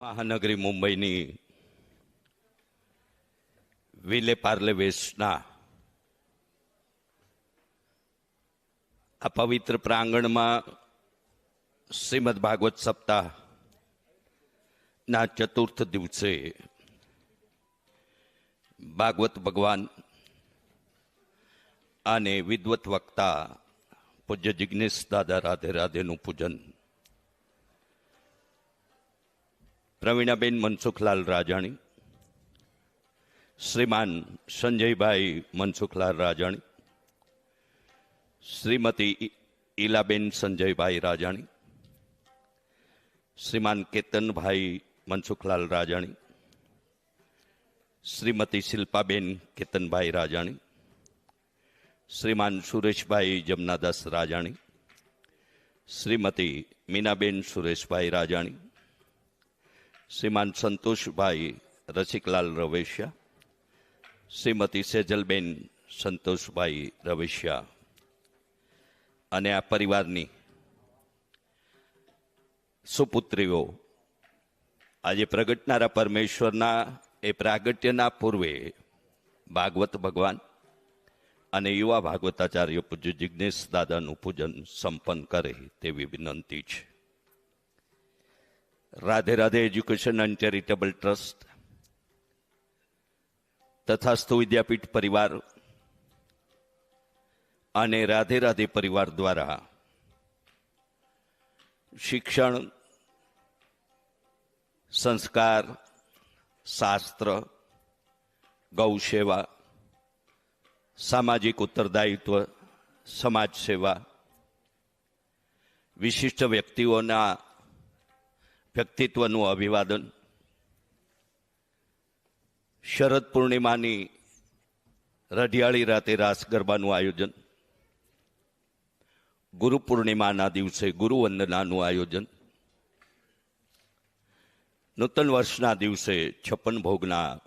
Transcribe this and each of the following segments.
મહાનગરી મુંબઈની વિલે પાર્લે વેસ્ટના આ પવિત્ર પ્રાંગણમાં શ્રીમદ ભાગવત સપ્તાહ ના ચતુર્થ દિવસે ભાગવત ભગવાન અને વિદ્વત વક્તા પૂજ્ય જિજ્ઞેશ દાદા રાધે રાધેનું પૂજન પ્રવીણાબેન મનસુખલાલ રાજાણી, શ્રીમાન સંજયભાઈ મનસુખલાલ રાજાણી, શ્રીમતી ઈલાબેન સંજયભાઈ રાજાણી, શ્રીમાન કેતનભાઈ મનસુખલાલ રાજાણી, શ્રીમતી શિલ્પાબેન કેતનભાઈ રાજાણી, શ્રીમાન સુરેશભાઈ જમનાદાસ રાજાણી, શ્રીમતી મીનાબેન સુરેશભાઈ રાજાણી શ્રીમાન સંતોષભાઈ રસિકલાલ રવેશિયા, શ્રીમતી સેજલબેન સંતોષભાઈ રવેશિયા અને આ પરિવારની સુપુત્રીઓ. આજે પ્રગટનારા પરમેશ્વરના એ પ્રાગટ્યના પૂર્વે ભાગવત ભગવાન અને યુવા ભાગવતાચાર્ય પૂજ્ય જિજ્ઞેશ દાદાનું પૂજન સંપન્ન કરે તેવી વિનંતી છે. Radhe Radhe education and charitable trust Tathastu Vidyapith પરિવાર અને રાધે રાધે પરિવાર દ્વારા શિક્ષણ, સંસ્કાર, શાસ્ત્ર, ગૌસેવા, સામાજિક ઉત્તરદાયિત્વ સમાજ સેવા વિશિષ્ટ વ્યક્તિઓના વ્યક્તિત્વનું અભિવાદન. શરદ પૂર્ણિમાની રઢિયાળી રાતે રાસ ગરબાનું આયોજન. ગુરુ પૂર્ણિમાના દિવસે ગુરુ વંદનાનું આયોજન. નૂતન વર્ષના દિવસે છપ્પન ભોગના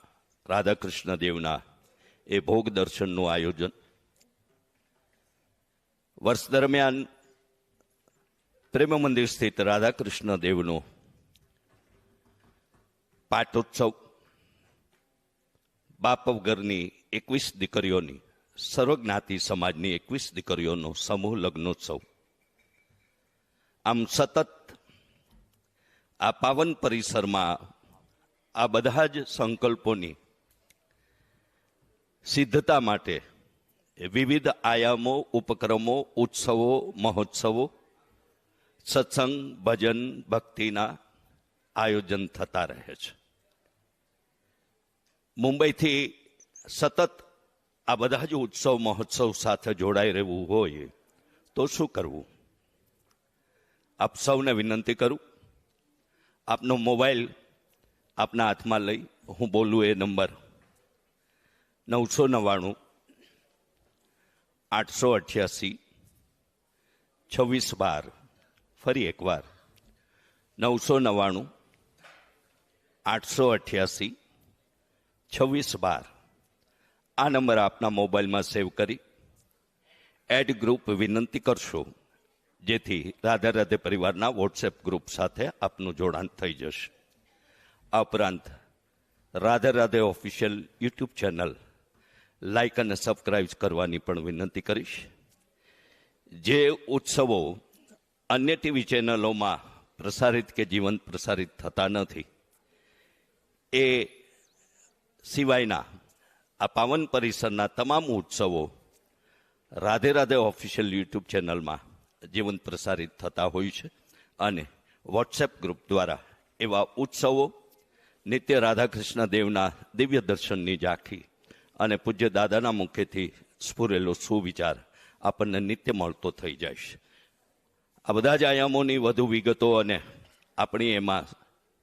રાધાકૃષ્ણ દેવના એ ભોગ દર્શનનું આયોજન. વર્ષ દરમિયાન પ્રેમ મંદિર સ્થિત રાધાકૃષ્ણ દેવનો પાટોત્સવ. બાપ વગરની એકવીસ દીકરીઓની, સર્વજ્ઞાતિ સમાજની એકવીસ દીકરીઓનો સમૂહ લગ્નોત્સવ. આમ સતત આ પાવન પરિસરમાં આ બધા જ સંકલ્પોની સિદ્ધતા માટે વિવિધ આયામો, ઉપક્રમો, ઉત્સવો, મહોત્સવો, સત્સંગ, ભજન, ભક્તિના આયોજન થતા રહે છે. મુંબઈથી સતત આ બધા જ ઉત્સવ, મહોત્સવ સાથે જોડાઈ રહેવું હોય તો શું કરવું? આપ સૌને વિનંતી કરું, આપનો મોબાઈલ આપના હાથમાં લઈ, હું બોલું એ નંબર નવસો નવ્વાણું, આઠસો અઠ્યાસી, છવ્વીસ બાર, ફરી એકવાર નવસો નવ્વાણું, આઠસો અઠ્યાસી છવ્વીસ બાર. આ નંબર આપના મોબાઈલમાં સેવ કરી. એડ ગ્રુપ વિનંતી કરશો. જેથી રાધે રાધે પરિવારના વોટ્સએપ ગ્રુપ સાથે આપનું જોડાણ થઈ જશે. આ ઉપરાંત Radhe Radhe official YouTube channel like અને સબસ્ક્રાઇબ કરવાની પણ વિનંતી કરીશ. જે ઉત્સવો અન્ય ટીવી ચેનલોમાં પ્રસારિત કે જીવંત પ્રસારિત થતા નથી, એ સિવાયના આ પાવન પરિસરના તમામ ઉત્સવો રાધે રાધે ઓફિશિયલ યુટ્યુબ ચેનલમાં જીવંત પ્રસારિત થતા હોય છે અને વોટ્સએપ ગ્રુપ દ્વારા એવા ઉત્સવો નિત્ય રાધાકૃષ્ણ દેવના દિવ્ય દર્શનની ઝાંખી અને પૂજ્ય દાદાના મુખેથી સ્ફુરેલો સુવિચાર આપણને નિત્ય મળતો થઈ જાય છે. આ બધા જ આયામોની વધુ વિગતો અને આપણી એમાં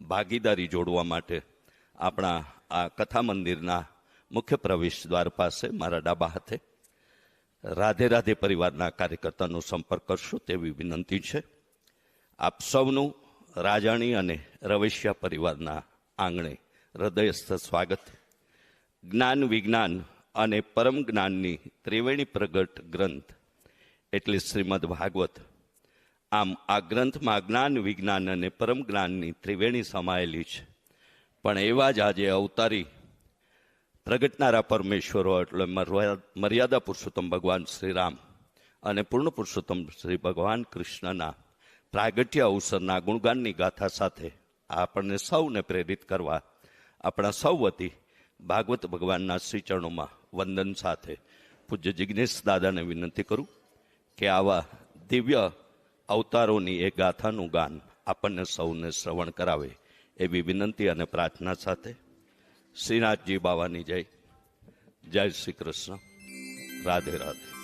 ભાગીદારી જોડવા માટે આપણા આ કથા મંદિરના મુખ્ય પ્રવેશ દ્વાર પાસે મારા ડાબા હાથે રાધે રાધે પરિવારના કાર્યકર્તાનો સંપર્ક કરશો તેવી વિનંતી છે. આપ સૌનું રાજાણી અને રવેશિયા પરિવારના આંગણે હૃદયસ્થ સ્વાગત. જ્ઞાન વિજ્ઞાન અને પરમ જ્ઞાનની ત્રિવેણી પ્રગટ ગ્રંથ એટલે શ્રીમદ ભાગવત. આમ આ ગ્રંથમાં જ્ઞાન વિજ્ઞાન અને પરમ જ્ઞાનની ત્રિવેણી સમાયેલી છે. પણ એવા જ આજે અવતારી પ્રગટનારા પરમેશ્વરો એટલે મર્યાદા પુરુષોત્તમ ભગવાન શ્રી રામ અને પૂર્ણ પુરુષોત્તમ શ્રી ભગવાન કૃષ્ણના પ્રાગટ્ય અવસરના ગુણગાનની ગાથા સાથે આપણને સૌને પ્રેરિત કરવા આપણા સૌ વતી ભાગવત ભગવાનના શ્રી ચરણોમાં વંદન સાથે પૂજ્ય જિજ્ઞેશ દાદાને વિનંતી કરું કે આવા દિવ્ય અવતારોની એ ગાથાનું ગાન આપણને સૌને શ્રવણ કરાવે. એવી વિનંતી અને પ્રાર્થના સાથે શ્રીનાથજી બાવાની જય. જય શ્રી કૃષ્ણ. રાધે રાધે.